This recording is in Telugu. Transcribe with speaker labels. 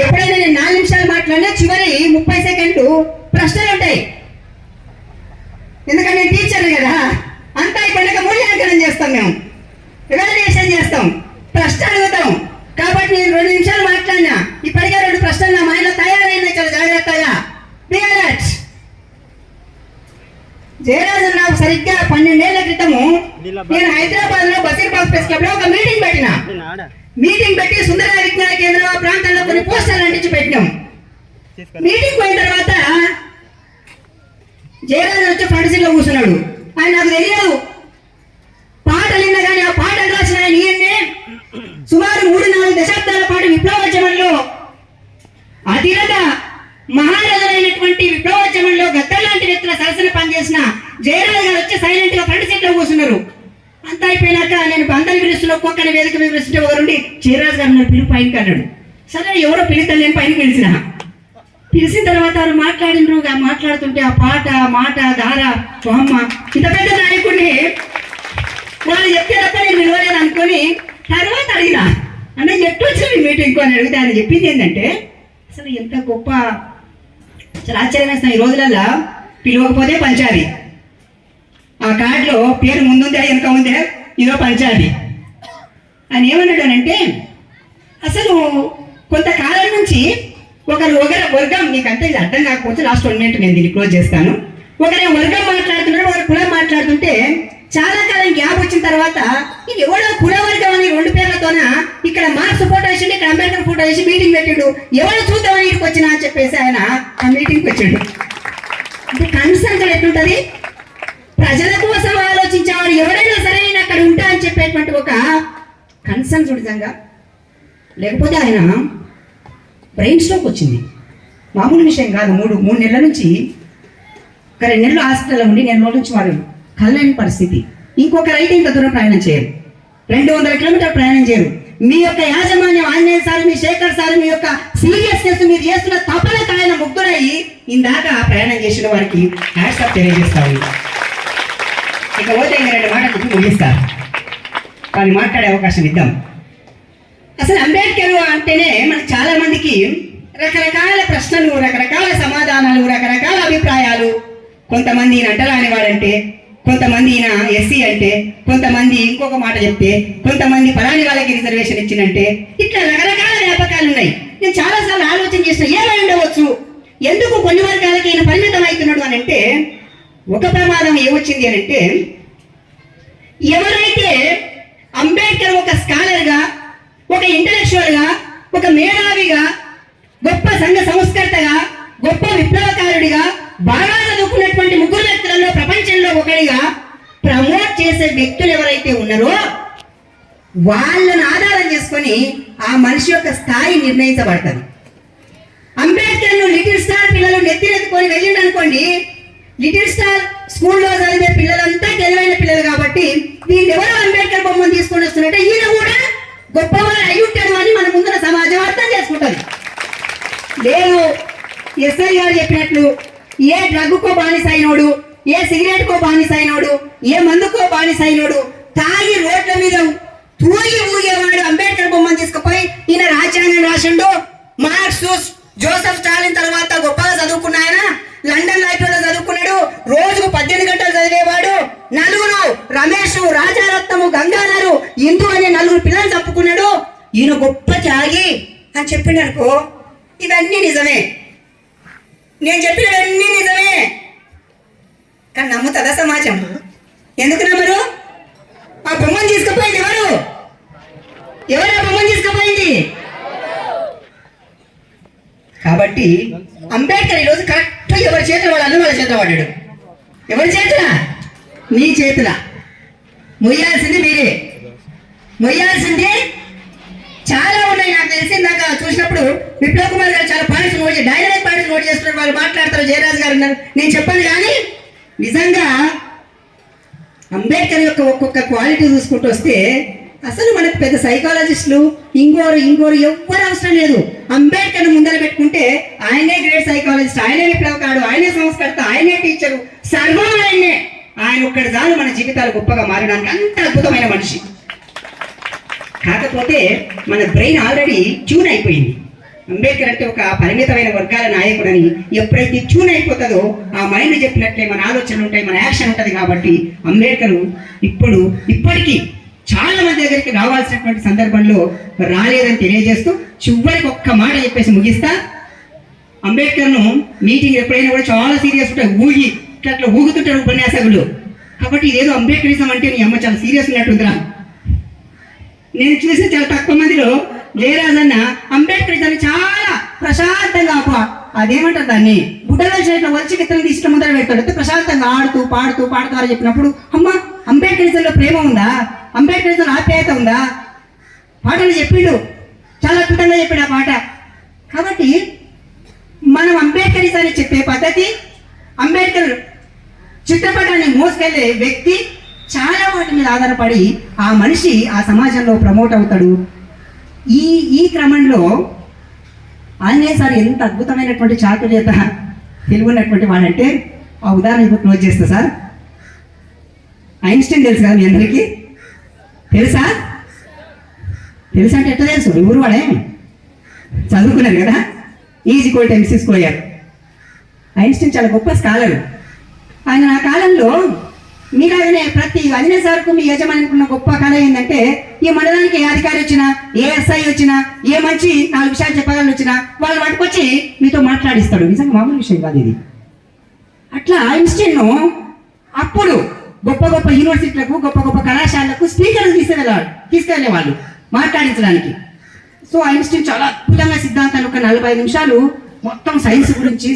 Speaker 1: ఎప్పుడైనా నేను నాలుగు నిమిషాలు మాట్లాడినా చివరి ముప్పై సెకండ్లు ప్రశ్నలు ఉంటాయి. ఎందుకంటే నేను టీచర్ కదా. అంతా అయిపోయినాక మూల్యాంకనం చేస్తాం మేము. ఎవాల్యుయేషన్ చేస్తాం. ప్రశ్న అడుగుతాం. కాబట్టి నేను రెండు నిమిషాలు మాట్లాడినా. ఇప్పటికే రెండు ప్రశ్నలు నా మైండ్లో తయారైనాయి చాలా జాగ్రత్తగా. Be alert. జయరాజు నాకు సరిగ్గా పన్నెండేళ్ళ క్రితము నేను హైదరాబాద్లో బసీర్బాగ్ ప్రెస్ క్లబ్లో ఒక మీటింగ్ పెట్టి సుందర విజ్ఞాన కేంద్రం ఆ ప్రాంతంలో కొన్ని పోస్టర్లు అంటించి పెట్టినాం. మీటింగ్ పోయిన తర్వాత జయరాజు వచ్చి ఫ్రంట్ సీట్లో కూర్చున్నాడు. ఆయన నాకు తెలియదు. పాటలు విన్నా కానీ ఆ పాటలు రాసిన ఆయన ఈయన్నే సుమారు మూడు నాలుగు దశాబ్దాల పాటు విప్లవోద్యమంలో అతిరథ మహారాజులైనటువంటి విప్లవోద్యమంలో గద్దర్ లాంటి వ్యక్తుల సరసన పనిచేసిన జయరాజు గారు వచ్చి సైలెంట్గా ఫ్రంట్ సీట్లో కూర్చున్నారు. అయిపోయినాక నేను అందరి పిలుస్తున్న ఒక్కొక్కని వేదిక మీద పిలుస్తుంటే ఒకరుండి జయరాజు గారు నన్ను పిలుపు పైకి అన్నాడు. సరే ఎవరో పిలుస్తాను నేను పైన పిలిచిన. పిలిచిన తర్వాత వారు మాట్లాడినరు మాట్లాడుతుంటే ఆ పాట మాట ధార బొమ్మ ఇంత పెద్ద నాయకుడిని వాళ్ళు చెప్తే తప్ప నేను విలువలేదు అనుకొని తర్వాత అడిగినా. అంటే ఎట్టు వచ్చింది మీటింగ్ అని అడిగితే ఆయన చెప్పింది ఏంటంటే అసలు ఎంత గొప్ప చాలా ఆశ్చర్యం ఈ రోజులల్లో పిలవకపోతే పంచాలి. ఆ కార్డులో పేరు ముందుందే వెనక ఉందే ఇదో పంచాలి ఆయన ఏమన్నాడు అంటే అసలు కొంతకాలం నుంచి ఒకరు ఒకరి వర్గం నీకంటే అంతే ఇది అర్థం కాకపోతే లాస్ట్ వన్ మినిట్ నేను దీన్ని క్లోజ్ చేస్తాను. ఒకరి వర్గం మాట్లాడుతున్నాడు ఒకరు కులం మాట్లాడుతుంటే చాలా కాలం గ్యాప్ వచ్చిన తర్వాత ఇది ఎవడో కుల వర్గం అని రెండు పేర్లతోన ఇక్కడ మార్క్స్ ఫోటో వేసిండు ఇక్కడ అంబేద్కర్ ఫోటో వేసి మీటింగ్ పెట్టిండు. ఎవరు చూద్దామని ఇక్కడికి వచ్చినా అని చెప్పేసి ఆయన ఆ మీటింగ్కి వచ్చాడు. అంటే కన్సర్న్ ఎట్లుంటది? చెప్పేటువంటి ఒక కన్సర్న్ చూడజంగా లేకపోతే ఆయన బ్రెయిన్ స్ట్రోక్ వచ్చింది మామూలు విషయం కాదు. మూడు మూడు నెలల నుంచి ఒక రెండు నెలలు హాస్పిటల్లో ఉండి నెల రోజుల నుంచి వాడు కళ్ళని పరిస్థితి. ఇంకొక రైట్ ఇంత దూరం ప్రయాణం చేయరు. రెండు వందల కిలోమీటర్ ప్రయాణం చేయరు. మీ యొక్క యాజమాన్యం ఆంజనేయ సార్ మీ శేఖర్ సార్ మీ యొక్క సీరియస్నెస్ మీరు చేస్తున్న తపనకు ఆయన ముగ్గురయ్యి ఇందాక ప్రయాణం చేసిన వారికి హ్యాట్సాప్ తెలియజేస్తాను. ఇక పోతే రెండు మాటలు ముగిస్తారు వాళ్ళు మాట్లాడే అవకాశం ఇద్దాం. అసలు అంబేద్కర్ అంటేనే మనకు చాలా మందికి రకరకాల ప్రశ్నలు రకరకాల సమాధానాలు రకరకాల అభిప్రాయాలు. కొంతమంది ఈయన అంటరాని వాడంటే కొంతమంది ఈయన ఎస్సీ అంటే కొంతమంది ఇంకొక మాట చెప్తే కొంతమంది పలాని వాళ్ళకి రిజర్వేషన్ ఇచ్చినంటే ఇట్లా రకరకాల జ్ఞాపకాలు ఉన్నాయి. నేను చాలాసార్లు ఆలోచన చేసిన ఏమై ఉండవచ్చు? ఎందుకు కొన్ని వర్గాలకి ఈయన పరిమితం అవుతున్నాడు అని అంటే ఒక ప్రమాదం ఏమొచ్చింది అని అంటే ఎవరైతే అంబేద్కర్ ఒక స్కాలర్గా ఒక ఇంటలెక్చువల్గా ఒక మేధావిగా గొప్ప సంఘ సంస్కర్తగా గొప్ప విప్లవకారుడిగా బాగా చదువుకున్నటువంటి ముగ్గురు వ్యక్తులలో ప్రపంచంలో ఒకడిగా ప్రమోట్ చేసే వ్యక్తులు ఎవరైతే ఉన్నారో వాళ్ళను ఆధారం చేసుకొని ఆ మనిషి యొక్క స్థాయి నిర్ణయించబడుతుంది. అంబేద్కర్ను లిటిల్ స్టార్ పిల్లలు నెత్తిరెత్తుకొని వెళ్ళిండు అనుకోండి లిటిల్ స్టార్ స్కూల్లో చదివే పిల్లలంతా తెలివైన పిల్లలు కాబట్టి వీళ్ళు ఎవరు బొమ్మను తీసుకొని వస్తున్నట్టే ఈయన కూడా గొప్పవారు అయి ఉంటాడు అని మన ముందున సమాజం అర్థం చేసుకుంటుంది. లేదు ఎస్ఐ గారు చెప్పినట్లు ఏ డ్రగ్కో బానిస అయినోడు ఏ సిగరెట్కో బానిస అయినోడు ఏ మందుకో బానిస అయినోడు తాగి రోజుకు పద్దెనిమిది గంటలు చదివేవాడు. నలుగురు రమేష్ రాజారత్నము గంగాధరు ఇందు అనే నలుగురు పిల్లలు తప్పుకున్నాడు ఈయన గొప్ప త్యాగి అని చెప్పిండు అనుకో ఇవన్నీ నిజమే. నేను చెప్పినవన్నీ నిజమే. కానీ నమ్ముతుందా సమాజం? ఎందుకు నమ్మరు? ఆ బొమ్మను తీసుకుపోయింది ఎవరు? ఎవరు ఆ బొమ్మను తీసుకుపోయింది? కాబట్టి అంబేద్కర్ ఈరోజు కరెక్ట్ ఎవరి చేతులు వాడు అన్న వాళ్ళ చేతిలో పడ్డాడు ఎవరి చేతుల మీ చేతుల మొయ్యాల్సింది మీరే. మొయ్యాల్సింది చాలా ఉన్నాయి నాకు తెలిసి ఇందాక చూసినప్పుడు విప్లవ్ కుమార్ గారు చాలా పాయింట్స్ నోట్ చేసి డైరెక్ట్ పాయింట్స్ నోట్ చేస్తున్నారు వాళ్ళు మాట్లాడతారు. జయరాజ్ గారు ఉన్నారు నేను చెప్పాను కానీ నిజంగా అంబేద్కర్ యొక్క ఒక్కొక్క క్వాలిటీ చూసుకుంటూ వస్తే అసలు మనకు పెద్ద సైకాలజిస్టులు ఇంకోరు ఇంకోరు ఎవ్వరు అవసరం లేదు. అంబేద్కర్ ముందర పెట్టుకుంటే ఆయనే గ్రేట్ సైకాలజిస్ట్ ఆయనే విప్లవకాడు ఆయనే సంస్కర్త ఆయనే టీచరు సర్వం ఆయనే ఆయన ఒక్కడి చాలు మన జీవితాలు గొప్పగా మారడానికి అంత అద్భుతమైన మనిషి. కాకపోతే మన బ్రెయిన్ ఆల్రెడీ ట్యూన్ అయిపోయింది. అంబేద్కర్ అంటే ఒక పరిమితమైన వర్గాల నాయకుడని ఎప్పుడైతే ట్యూన్ అయిపోతుందో ఆ మైండ్ చెప్పినట్లే మన ఆలోచనలు ఉంటాయి మన యాక్షన్ ఉంటుంది కాబట్టి అంబేద్కర్ ఇప్పుడు ఇప్పటికీ చాలా మంది దగ్గరికి రావాల్సినటువంటి సందర్భంలో రాలేదని తెలియజేస్తూ చివరికి ఒక్క మాట చెప్పేసి ముగిస్తా. అంబేద్కర్ను మీటింగ్ ఎప్పుడైనా కూడా చాలా సీరియస్ ఉంటాయి. ఊగి ఇట్లా అట్లా ఊగుతుంటారు ఉపన్యాసకులు. కాబట్టి ఇదేదో అంబేద్కరిజం అంటే నీ అమ్మ చాలా సీరియస్ ఉన్నట్టుందిరా. నేను చూసిన చాలా తక్కువ మందిలో జయరాజన్న అంబేద్కరిజాన్ని చాలా ప్రశాంతంగా అదేమంటారు దాన్ని? బుడ్డలో చేతిలో వచ్చి కిత్తలు తీసుకుని ముందర పెడతాడు. ప్రశాంతంగా ఆడుతూ పాడుతూ పాడుతూ అని చెప్పినప్పుడు అమ్మ అంబేద్కరిజంలో ప్రేమ ఉందా? అంబేద్కరిజంలో ఆప్యాయత ఉందా? పాటలు చెప్పిండు. చాలా అద్భుతంగా చెప్పాడు ఆ పాట. కాబట్టి మనం అంబేద్కరిజాన్ని చెప్పే పద్ధతి అంబేద్కర్ చిత్రపటాన్ని మోసుకెళ్ళే వ్యక్తి చాలా వాటి మీద ఆధారపడి ఆ మనిషి ఆ సమాజంలో ప్రమోట్ అవుతాడు. ఈ ఈ క్రమంలో ఆంజనేయ సార్ ఎంత అద్భుతమైనటువంటి చాతుర్యత తెలివినటువంటి వాడంటే ఆ ఉదాహరణ ఇప్పుడు క్లోజ్ చేస్తా సార్. ఐన్స్టీన్ తెలుసు కదా మీ అందరికీ? తెలుసా? తెలుసా అంటే ఎట్లా తెలుసు? ఊరు వాడే? చదువుకున్నారు కదా? E equal to MC Einstein చాలా గొప్ప స్కాలర్. ఆయన ఆ కాలంలో మీలాగనే ప్రతి అంజనే సార్కు మీ యజమానికున్న గొప్ప కళ ఏంటంటే ఈ మండలానికి ఏ అధికారి వచ్చినా ఏ ఎస్ఐ వచ్చినా ఏ మంచి నాలుగు విషయాలు చెప్పగలను వచ్చినా వాళ్ళు పట్టుకొచ్చి మీతో మాట్లాడిస్తాడు. నిజంగా మామూలు విషయం కాదు ఇది. అట్లా ఐన్స్టీన్ అప్పుడు గొప్ప గొప్ప యూనివర్సిటీలకు గొప్ప గొప్ప కళాశాలకు స్పీకర్లు తీసుకెళ్ళేవాళ్ళు తీసుకెళ్ళేవాళ్ళు మాట్లాడించడానికి. సో ఐన్స్టీన్ చాలా అద్భుతంగా సిద్ధాంతాలు ఒక నలభై నిమిషాలు మొత్తం సైన్స్ గురించి